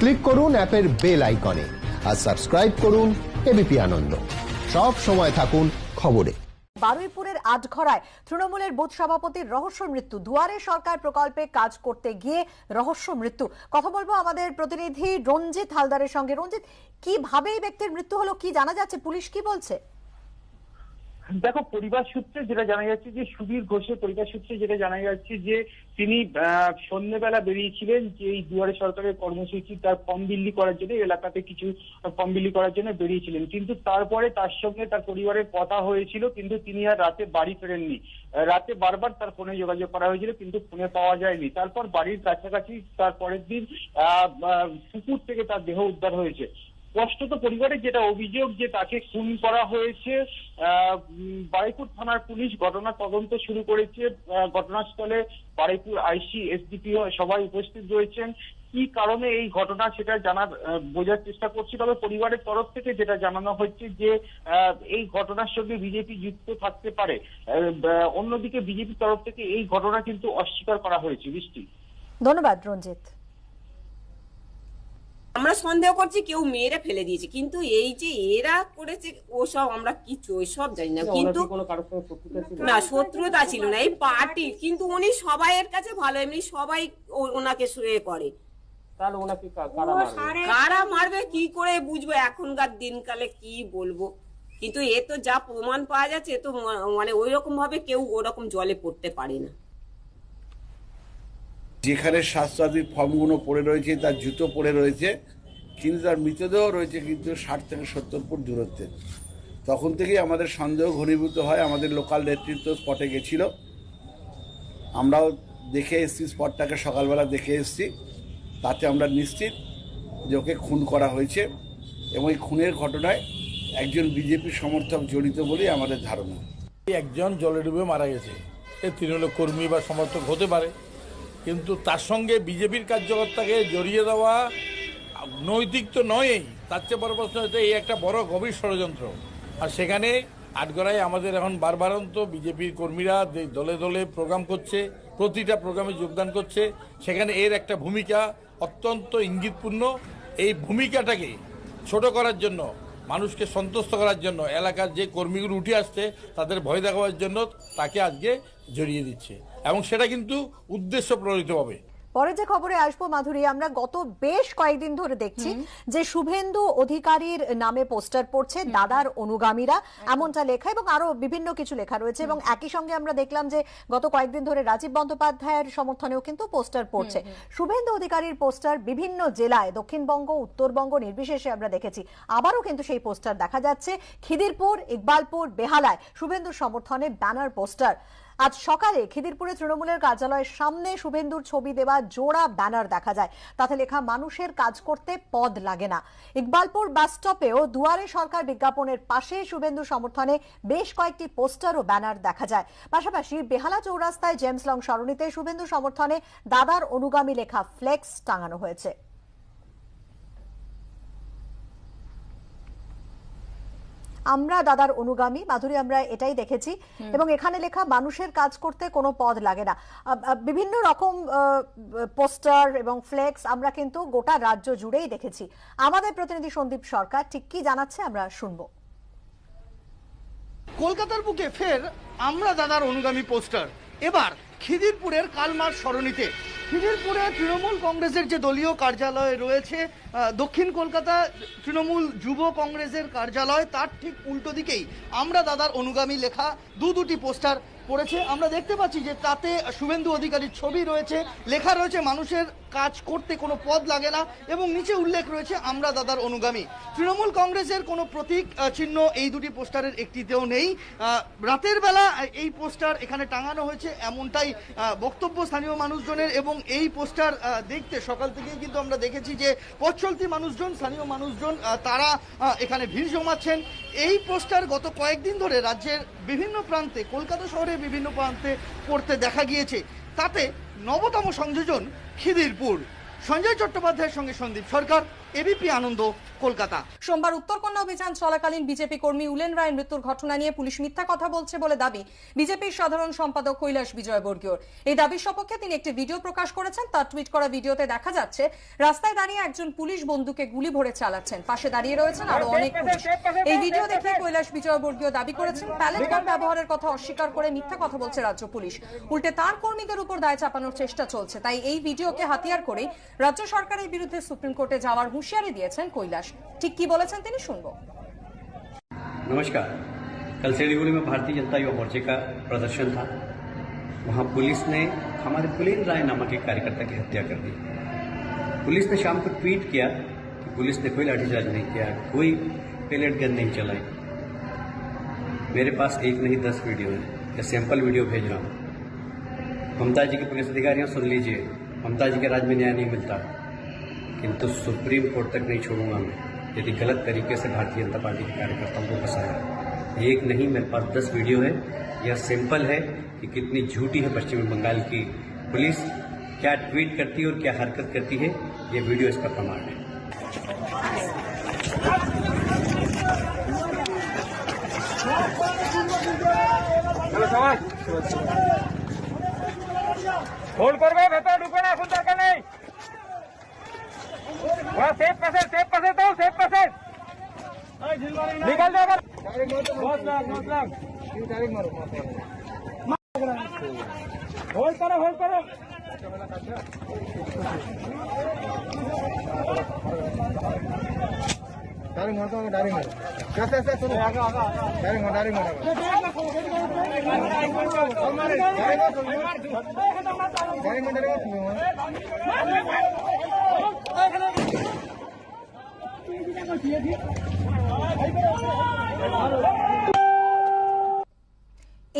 Click করুন অ্যাপের bell আইকনে আর সাবস্ক্রাইব করুন এবিপি আনন্দ। সব সময় থাকুন খবরে। বারুইপুরের আটঘরায় তৃণমূলের বুথ সভাপতির রহস্য মৃত্যু। দুয়ারে সরকার প্রকল্পে কাজ করতে গিয়ে রহস্য মৃত্যু। কথা বলব আমাদের প্রতিনিধি রঞ্জিত হালদারের সঙ্গে। রঞ্জিত, কীভাবে এই ব্যক্তির মৃত্যু হলো, কি জানা যাচ্ছে? পুলিশ কি বলছে? দেখো পরিবার সূত্রে যেটা জানা যাচ্ছে যে সুধীর ঘোষের পরিবার সূত্রে যেটা জানা যাচ্ছে যে তিনি সন্ধ্যেবেলা বেরিয়েছিলেন যে এই দুয়ারে সরকারের কর্মসূচি তার ফর্ম বিল্লি করার জন্য এলাকাতে কিছু ফর্ম বিল্লি করার জন্য বেরিয়েছিলেন। কিন্তু তারপরে তার সঙ্গে তার পরিবারের কথা হয়েছিল কিন্তু তিনি আর রাতে বাড়ি ফেরেননি। রাতে বারবার তার ফোনে যোগাযোগ করা হয়েছিল কিন্তু ফোনে পাওয়া যায়নি। তারপর বাড়ির কাছাকাছি তার পরের দিন আহ, পুকুর থেকে তার দেহ উদ্ধার হয়েছে। স্পষ্টত পরিবারের যেটা অভিযোগ যে তাকে খুন করা হয়েছে বারুইপুর থানার পুলিশ ঘটনা তদন্ত শুরু করেছে ঘটনাস্থলে বারুইপুর আইসি, এসডিপিও সবাই উপস্থিত রয়েছেন। কি কারণে এই ঘটনা সেটা জানার বোঝার চেষ্টা করছি, তবে পরিবারের তরফ থেকে যেটা জানানো হচ্ছে যে এই ঘটনার সঙ্গে বিজেপি যুক্ত থাকতে পারে। অন্যদিকে বিজেপির তরফ থেকে এই ঘটনা কিন্তু অস্বীকার করা হয়েছে। বৃষ্টি। ধন্যবাদ, রঞ্জিত। আমরা সন্দেহ করছি কেউ মেরে ফেলে দিয়েছে। কিন্তু এই যে এরা করেছে ওসব আমরা কিছু ওইসব জানি না। কিন্তু না শত্রুতা ছিল না এই পার্টি। কিন্তু উনি সবাইয়ের কাছে ভালো এমনি সবাই ওনাকে শুয়ে করে। তাহলে ওনাকে কারা মারবে? কি করে বুঝব? এখনকার দিনকালে কি বলব? কিন্তু এ তো যা প্রমাণ পাওয়া যাচ্ছে এ তো মানে ওই রকম ভাবে কেউ ওরকম জলে পড়তে পারে না। যেখানে স্বাস্থ্যসাথীর ফর্মগুলো পড়ে রয়েছে তার জুতো পড়ে রয়েছে কিন্তু তার মৃতদেহ রয়েছে কিন্তু ষাট থেকে সত্তর ফুট দূরত্বে। তখন থেকেই আমাদের সন্দেহ ঘনীভূত হয়, আমাদের লোকাল নেতৃত্ব স্পটে গেছিল। আমরাও দেখে এসেছি স্পটটাকে সকালবেলা দেখে এসেছি। তাতে আমরা নিশ্চিত যে ওকে খুন করা হয়েছে এবং এই খুনের ঘটনায় একজন বিজেপি সমর্থক জড়িত বলেই আমাদের ধারণা। একজন জলে ডুবে মারা গেছে। সে তৃণমূল কর্মী বা সমর্থক হতে পারে। কিন্তু তার সঙ্গে বিজেপির কার্যকর্তাকে জড়িয়ে দেওয়া নৈতিক তো নয়ই, তার চেয়ে বড় প্রশ্ন হচ্ছে এই একটা বড় গভীর ষড়যন্ত্র। আর সেখানে আটগড়ায় আমাদের এখন বারবারন্ত বিজেপির কর্মীরা দলে দলে প্রোগ্রাম করছে, প্রতিটা প্রোগ্রামে যোগদান করছে, সেখানে এর একটা ভূমিকা অত্যন্ত ইঙ্গিতপূর্ণ। এই ভূমিকাটাকে ছোট করার জন্য, মানুষকে সন্তুষ্ট করার জন্য, এলাকার যে কর্মীগুলো উঠে আসছে, তাদের ভয় দেখাবার জন্য তাকে আজকে জড়িয়ে দিচ্ছে। এবং সেটা কিন্তু উদ্দেশ্য প্রণীতভাবে পরে যে খবরে আসব মাধুরী আমরা গত বেশ কয়েকদিন ধরে দেখছি যে শুভেন্দু অধিকারীর নামে পোস্টার পড়ছে দাদার অনুগামীরা। এমনটা লেখা এবং আরও বিভিন্ন কিছু লেখা রয়েছে এবং একই সঙ্গে আমরা দেখলাম যে গত কয়েকদিন ধরে রাজীব বন্দ্যোপাধ্যায়ের সমর্থনেও কিন্তু পোস্টার পড়ছে। শুভেন্দু অধিকারীর পোস্টার বিভিন্ন জেলায় দক্ষিণবঙ্গ উত্তরবঙ্গ নির্বিশেষে আমরা দেখেছি। আবারও কিন্তু সেই পোস্টার দেখা যাচ্ছে। খিদিরপুর ইকবালপুর বেহালায় শুভেন্দুর সমর্থনে ব্যানার পোস্টার। আজ সকালে খিদিরপুরে তৃণমূলের কার্যালয়ের সামনে শুভেন্দুর ছবি দেওয়া জোড়া ব্যানার দেখা যায়। তাতে লেখা, মানুষের কাজ করতে পদ লাগে না। ইকবালপুর বাস স্টপেও দুয়ারে সরকার বিজ্ঞাপনের পাশে শুভেন্দু সমর্থনে বেশ কয়েকটি পোস্টার ও ব্যানার দেখা যায়। পাশাপাশি বেহালা চৌরাস্তায় জেমস লং সরণিতে শুভেন্দু সমর্থনে দাদার অনুগামী লেখা, ফ্লেক্স টাঙানো হয়েছে। আমরা দাদার অনুগামী মাধুরী আমরা এটাই দেখেছি। এবং এখানে লেখা মানুষের কাজ করতে কোনো পদ লাগে না। বিভিন্ন রকম পোস্টার এবং ফ্লেক্স আমরা কিন্তু গোটা রাজ্য জুড়েই দেখেছি। আমাদের প্রতিনিধি সন্দীপ সরকার ঠিক কি জানাচ্ছে আমরা শুনব। কলকাতার বুকে ফের আমরা দাদার অনুগামী পোস্টার। এবার খিদিরপুরের কালমার সরণিতে। খিদিরপুরে তৃণমূল কংগ্রেসের যে দলীয় কার্যালয় রয়েছে দক্ষিণ কলকাতা তৃণমূল যুব কংগ্রেসের কার্যালয়, তার ঠিক উল্টো দিকেই আমরা দাদার অনুগামী লেখা দু দুটি পোস্টার পড়েছে। আমরা দেখতে পাচ্ছি যে তাতে শুভেন্দু অধিকারীর ছবি রয়েছে, লেখা রয়েছে, মানুষের কাজ করতে কোনো পদ লাগে না এবং নিচে উল্লেখ রয়েছে, আমরা দাদার অনুগামী তৃণমূল কংগ্রেসের কোনো প্রতীক চিহ্ন এই দুটি পোস্টারের একটিতেও নেই। রাতের বেলা এই পোস্টার এখানে টাঙানো হয়েছে, এমনটাই আহ, বক্তব্য স্থানীয় মানুষজনের এবং এই পোস্টার দেখতে সকাল থেকেই কিন্তু আমরা দেখেছি যে পথ মানুষজন স্থানীয় মানুষজন তারা এখানে ভিড় জমাচ্ছেন। এই পোস্টার গত কয়েকদিন ধরে রাজ্যের বিভিন্ন প্রান্তে কলকাতা শহরের বিভিন্ন প্রান্তে পড়তে দেখা গিয়েছে। তাতে নবতম সংযোজন খিদিরপুর। সঞ্জয় চট্টোপাধ্যায়ের সঙ্গে সন্দীপ সরকার। এবিপি আনন্দ, কলকাতা। সোমবার উত্তরকন্যা অভিযান চলাকালীন বিজেপি কর্মী উলেন রায়ের মৃত্যুর ঘটনা নিয়ে পুলিশ মিথ্যা কথা বলছে বলে দাবি বিজেপির সাধারণ সম্পাদক কৈলাস বিজয় বর্গীয়র। এই দাবির সপক্ষে তিনি একটি ভিডিও প্রকাশ করেছেন, তার টুইট করা ভিডিওতে দেখা যাচ্ছে, রাস্তায় দাঁড়িয়ে একজন পুলিশ বন্দুকে গুলি ভরে চালাচ্ছেন। পাশে দাঁড়িয়ে রয়েছেন আরও অনেক পুলিশ। এই ভিডিও দেখে কৈলাস বিজয় বর্গীয় দাবি করেছেন, প্যালেট গান ব্যবহারের কথা অস্বীকার করে মিথ্যা কথা বলছে রাজ্য পুলিশ। উল্টে তার কর্মীদের উপর দায় চাপানোর চেষ্টা চলছে, তাই এই ভিডিওকে হাতিয়ার করে রাজ্য সরকারের বিরুদ্ধে সুপ্রিম কোর্টে যাওয়ার হুঁশিয়ারি দিয়েছেন কৈলাস ঠিক কি বলেছেন তিনি শুনবো नमस्कार कल सिलीगुड़ी में भारतीय जनता युवा मोर्चे का प्रदर्शन था वहां पुलिस ने हमारे पुलिन राय नामक एक कार्यकर्ता की हत्या कर दी पुलिस ने शाम को ट्वीट किया कि पुलिस ने कोई लाठीचार्ज नहीं किया कोई पेलेट गन नहीं चलाई मेरे पास एक नहीं दस वीडियो है या सैंपल वीडियो भेज रहा हूँ ममता जी के पुलिस अधिकारियों सुन लीजिए ममता जी के राज में न्याय नहीं मिलता किंतु सुप्रीम कोर्ट तक नहीं छोड़ूंगा मैं यदि गलत तरीके से भारतीय जनता पार्टी के कार्यकर्ताओं को फंसाया एक नहीं मेरे पास दस वीडियो है यह सिंपल है कि कितनी झूठी है पश्चिम बंगाल की पुलिस क्या ट्वीट करती है और क्या हरकत करती है ये वीडियो इसका प्रमाण है হোল্ড করবে ভেতরে ঢুকে না এখন দরকার थोड़ा सेफ़ पैसे सेफ़ पैसे तो सेफ़ पैसे निकल जाएगा बहुत लाख बहुत लाख होल्ड करो होल्ड करो। डायरेक्ट मारता हूँ डायरेक्ट मारो कैसे ऐसे सुनो। डायरेक्ट मारो डायरेक्ट मारो डायरेक्ट मारो डायरेक्ट मारो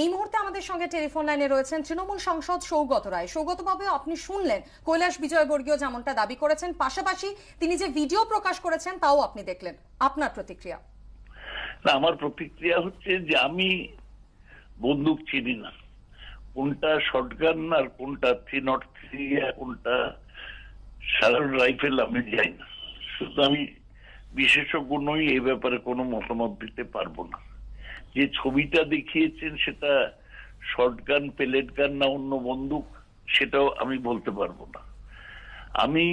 এই মুহূর্তে আমাদের সঙ্গে টেলিফোন লাইনে রয়েছেন তৃণমূল সাংসদ সৌগত রায়। সৌগত বাবু, আপনি শুনলেন কৈলাস বিজয়বর্গীয় যেমনটা দাবি করেছেন, পাশাপাশি তিনি যে ভিডিও প্রকাশ করেছেন তাও আপনি দেখলেন। আপনার প্রতিক্রিয়া? না, আমার প্রতিক্রিয়া হচ্ছে যে আমি বন্দুক চিনি না। কোনটা শটগান আর কোনটা থ্রি নট থ্রি কোনটা সাধারণ রাইফেল আমি যাই না। শুধু আমি বিশেষজ্ঞ নই এই ব্যাপারে কোনো মতামত দিতে পারব না। যে ছবিটা দেখিয়েছেন সেটা শর্টগান পেলেট গান না অন্য বন্দুক, সেটাও আমি বলতে পারব না। আমি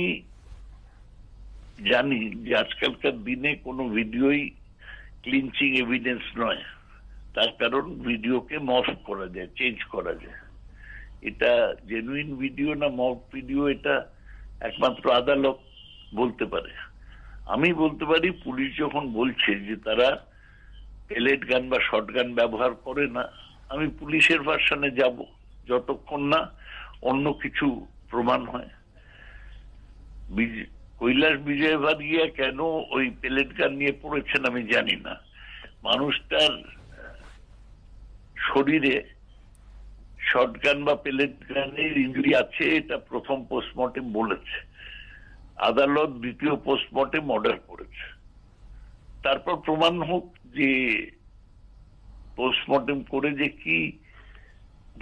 জানি যে আজকালকার দিনে কোনো ভিডিওই ক্লিনচিং এভিডেন্স নয়। তার কারণ ভিডিওকে মফ করা যায় চেঞ্জ করা যায়। এটা জেনুইন ভিডিও না মফ ভিডিও এটা একমাত্র আদালত বলতে পারে। আমি বলতে পারি, পুলিশ যখন বলছে যে তারা পেলেট গান বা শর্ট গান ব্যবহার করে না, আমি পুলিশের ভার্সানে যাব যতক্ষণ না অন্য কিছু প্রমাণ হয়। কৈলাস বিজয় ভাদিয়া কেন ওই পেলেট গান নিয়ে পড়েছেন আমি জানি না। মানুষটার শরীরে শর্টগান বা পেলেট গানের ইঞ্জুরি আছে, এটা প্রথম পোস্টমর্টেম বলেছে। আদালত দ্বিতীয় পোস্টমর্টেম অর্ডার করেছে। তারপর প্রমাণ হোক যে পোস্টমর্টেম করে যে কি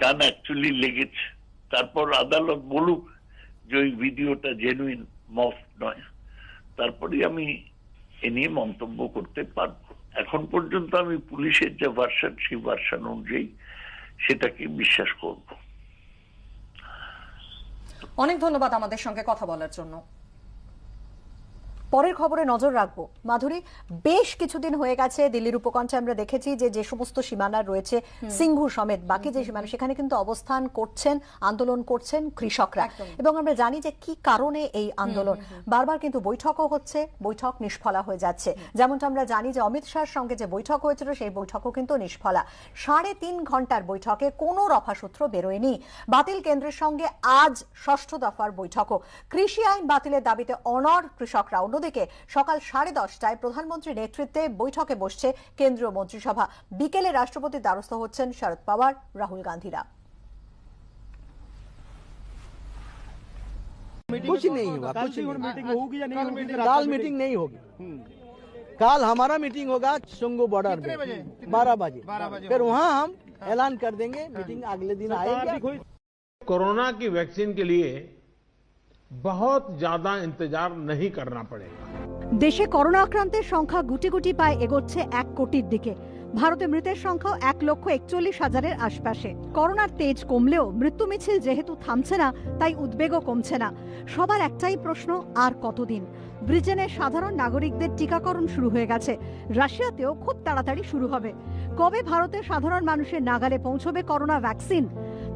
গান অ্যাকচুয়ালি লেগেছে। তারপর আদালত বলুক যে ওই ভিডিওটা জেনুইন মফ নয়। তারপরে আমি এ নিয়ে মন্তব্য করতে পারব। এখন পর্যন্ত আমি পুলিশের যে ভার্সান সেই ভার্সান অনুযায়ী সেটাকে বিশ্বাস করব। অনেক ধন্যবাদ আমাদের সঙ্গে কথা বলার জন্য। পরের খবরে নজর রাখব। মাধুরী বেশ কিছুদিন হয়ে গেছে দিল্লির উপকণ্ঠে আমরা দেখেছি যে যে সমস্ত সীমানা রয়েছে সিংহু সমেত বাকি যে সীমানা সেখানে কিন্তু অবস্থান করছেন আন্দোলন করছেন কৃষকরা। এবং আমরা জানি যে কি কারণে এই আন্দোলন? বারবার কিন্তু বৈঠকও হচ্ছে বৈঠক নিষ্ফলা হয়ে যাচ্ছে। যেমনটা আমরা জানি যে অমিত শাহর সঙ্গে যে বৈঠক হয়েছিল সেই বৈঠকও কিন্তু নিষ্ফলা। সাড়ে তিন ঘণ্টার বৈঠকে কোনো রফাসূত্র বেরোয়নি। বাতিল কেন্দ্রের সঙ্গে আজ ষষ্ঠ দফার বৈঠকও। কৃষি আইন বাতিলের দাবিতে অনর কৃষকরা অন্যদিকে সকাল সাড়ে দশটায় প্রধানমন্ত্রীর নেতৃত্বে বৈঠকে বসছে কেন্দ্রীয় মন্ত্রিসভা বিকেলে রাষ্ট্রপতির দ্বারস্থ হচ্ছেন শরদ পাওয়ার রাহুল গান্ধীরা कुछ नहीं हुआ कुछ मीटिंग होगी या नहीं होगी काल मीटिंग नहीं होगी काल हमारा मीटिंग होगा सुंगू बॉर्डर पे बारह बजे फिर वहाँ हम ऐलान कर देंगे मीटिंग अगले दिन आएगी कोरोना की वैक्सीन के लिए बहुत ज्यादा इंतजार नहीं करना पड़ेगा দেশে করোনা আক্রান্তের সংখ্যা গুটি গুটি পায় এগোচ্ছে এক কোটির দিকে ভারতে মৃতের সংখ্যাও এক লক্ষ একচল্লিশ হাজারের আশপাশে করোনার তেজ কমলেও মৃত্যু মিছিল যেহেতু থামছে না তাই উদ্বেগও কমছে না সবার একটাই প্রশ্ন আর কতদিন ব্রিটেনের সাধারণ নাগরিকদের টিকাকরণ শুরু হয়ে গেছে রাশিয়াতেও খুব তাড়াতাড়ি শুরু হবে কবে ভারতের সাধারণ মানুষের নাগালে পৌঁছবে করোনা ভ্যাকসিন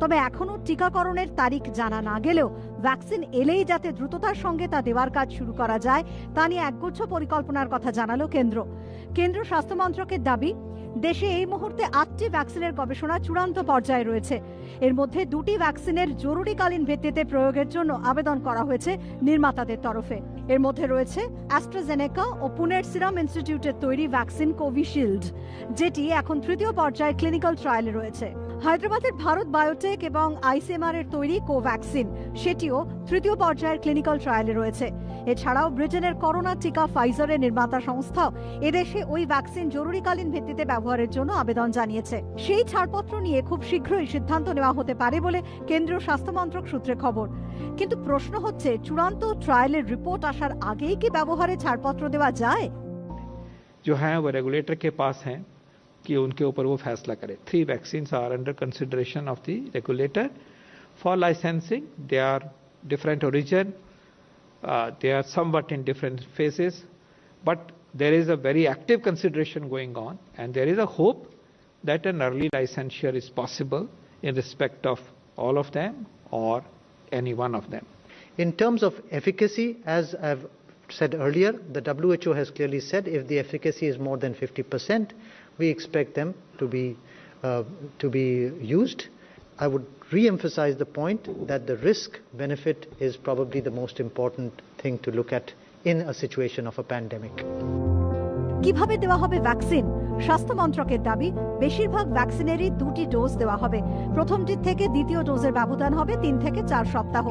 তবে এখনও টিকাকরণের তারিখ জানা না গেলেও ভ্যাকসিন এলেই যাতে দ্রুততার সঙ্গে তা দেওয়ার কাজ শুরু করা যায়, তা নিয়ে একগুচ্ছ পরিকল্পনার কথা জানালো কেন্দ্র। কেন্দ্র স্বাস্থ্য মন্ত্রকের দাবি, দেশে এই মুহূর্তে আটটি ভ্যাকসিনের গবেষণা চূড়ান্ত পর্যায়ে রয়েছে। এর মধ্যে দুটি ভ্যাকসিনের জরুরিকালীন ভিত্তিতে প্রয়োগের জন্য আবেদন করা হয়েছে নির্মাতাদের তরফে। এর মধ্যে রয়েছে অ্যাস্ট্রাজেনেকা ও পুনের সিরাম ইনস্টিটিউটের তৈরি ভ্যাকসিন কোভিশিল্ড, যেটি এখন তৃতীয় পর্যায়ে ক্লিনিক্যাল ট্রায়ালে রয়েছে। হায়দ্রাবাদের ভারত বায়োটেক এবং আইসিএমআর এর তৈরি কোভ্যাক্সিন সেটিও তৃতীয় পর্যায়ের ক্লিনিক্যাল ট্রায়ালে রয়েছে এছাড়াও ব্রিটেনের করোনা টিকা ফাইজারের নির্মাতা সংস্থাও এদেশে ওই ভ্যাকসিন জরুরিকালীন ভিত্তিতে ব্যবহারের জন্য আবেদন জানিয়েছে সেই ছাড়পত্র নিয়ে খুব শীঘ্রই সিদ্ধান্ত নেওয়া হতে পারে বলে কেন্দ্রীয় স্বাস্থ্য মন্ত্রক সূত্রে খবর কিন্তু প্রশ্ন হচ্ছে চূড়ান্ত ট্রায়ালের রিপোর্ট আসার আগেই কি ব্যবহারে ছাড়পত্র দেওয়া যায় जो हैं वो रेगुलेटर के पास हैं कि उनके ऊपर वो फैसला करे three vaccine are under consideration of the regulator for licensing they are different origin they are somewhat in different phases but there is a very active consideration going on and there is a hope that an early licensure is possible in respect of all of them or any one of them In terms of efficacy, as I've said earlier, the WHO has clearly said if the efficacy is more than 50%, we expect them to be, uh, to be used. I would re-emphasize the point that the risk benefit is probably the most important thing to look at in a situation of a pandemic. কীভাবে দেওয়া হবে vaccine স্বাস্থ্য মন্ত্রকের দাবি বেশিরভাগ ভ্যাকসিনেরই দুটি dose দেওয়া হবে প্রথমটির থেকে দ্বিতীয় ডোজের ব্যবধান হবে তিন থেকে চার সপ্তাহ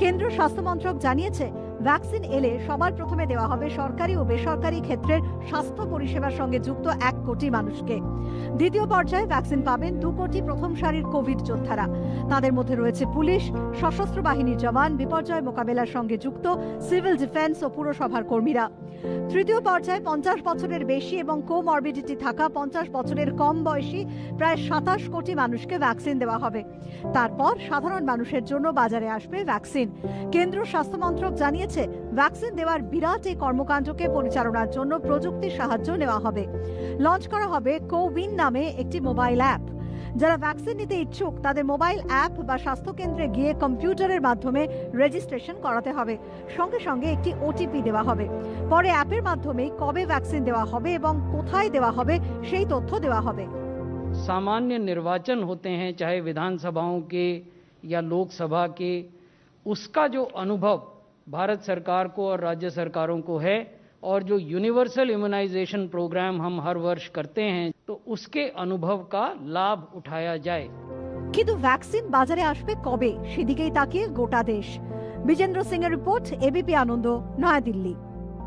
কেন্দ্রীয় স্বাস্থ্য মন্ত্রক জানিয়েছে ভ্যাকসিন এলে সবার প্রথমে দেওয়া হবে সরকারি ও বেসরকারি ক্ষেত্রের স্বাস্থ্য পরিষেবার সঙ্গে যুক্ত এক কোটি মানুষকে। দ্বিতীয় পর্যায়ে ভ্যাকসিন পাবেন দু কোটি প্রথম সারির কোভিড যোদ্ধারা। তাদের মধ্যে রয়েছে পুলিশ, সশস্ত্র বাহিনীর জওয়ান, বিপর্যয় মোকাবেলার সঙ্গে যুক্ত সিভিল ডিফেন্স ও পুরসভার কর্মীরা। তৃতীয় পর্যায়ে পঞ্চাশ বছরের বেশি এবং কোমরবিডিটি থাকা পঞ্চাশ বছরের কম বয়সী প্রায় সাতাশ কোটি মানুষকে ভ্যাকসিন দেওয়া হবে। তারপর সাধারণ মানুষের জন্য বাজারে আসবে ভ্যাকসিন কেন্দ্র স্বাস্থ্য মন্ত্রক জানিয়েছে ভ্যাকসিন দেওয়ার বিরাট এই কর্মকাণ্ডকে পরিচালনার জন্য প্রযুক্তির সাহায্য নেওয়া হবে। লঞ্চ করা হবে কোউইন নামে একটি মোবাইল অ্যাপ যারা ভ্যাকসিন নিতে ইচ্ছুক তাদের মোবাইল অ্যাপ বা স্বাস্থ্য কেন্দ্রে গিয়ে কম্পিউটারের মাধ্যমে রেজিস্ট্রেশন করাতে হবে সঙ্গে সঙ্গে একটি ওটিপি দেওয়া হবে পরে অ্যাপের মাধ্যমেই কবে ভ্যাকসিন দেওয়া হবে এবং কোথায় দেওয়া হবে সেই তথ্য দেওয়া হবে सामान्य निर्वाचन होते हैं चाहे विधानसभाओं के या लोकसभा के उसका जो अनुभव भारत सरकार को और राज्य सरकारों को है और जो यूनिवर्सल इम्यूनाइजेशन प्रोग्राम हम हर वर्ष करते हैं तो उसके अनुभव का लाभ उठाया जाए কিন্তু ভ্যাকসিন বাজারে আসবে কবে সেদিকেই তাকিয়ে গোটা দেশ বিজেন্দ্র সিং এর রিপোর্ট এবিপি আনন্দ নয়াদিল্লি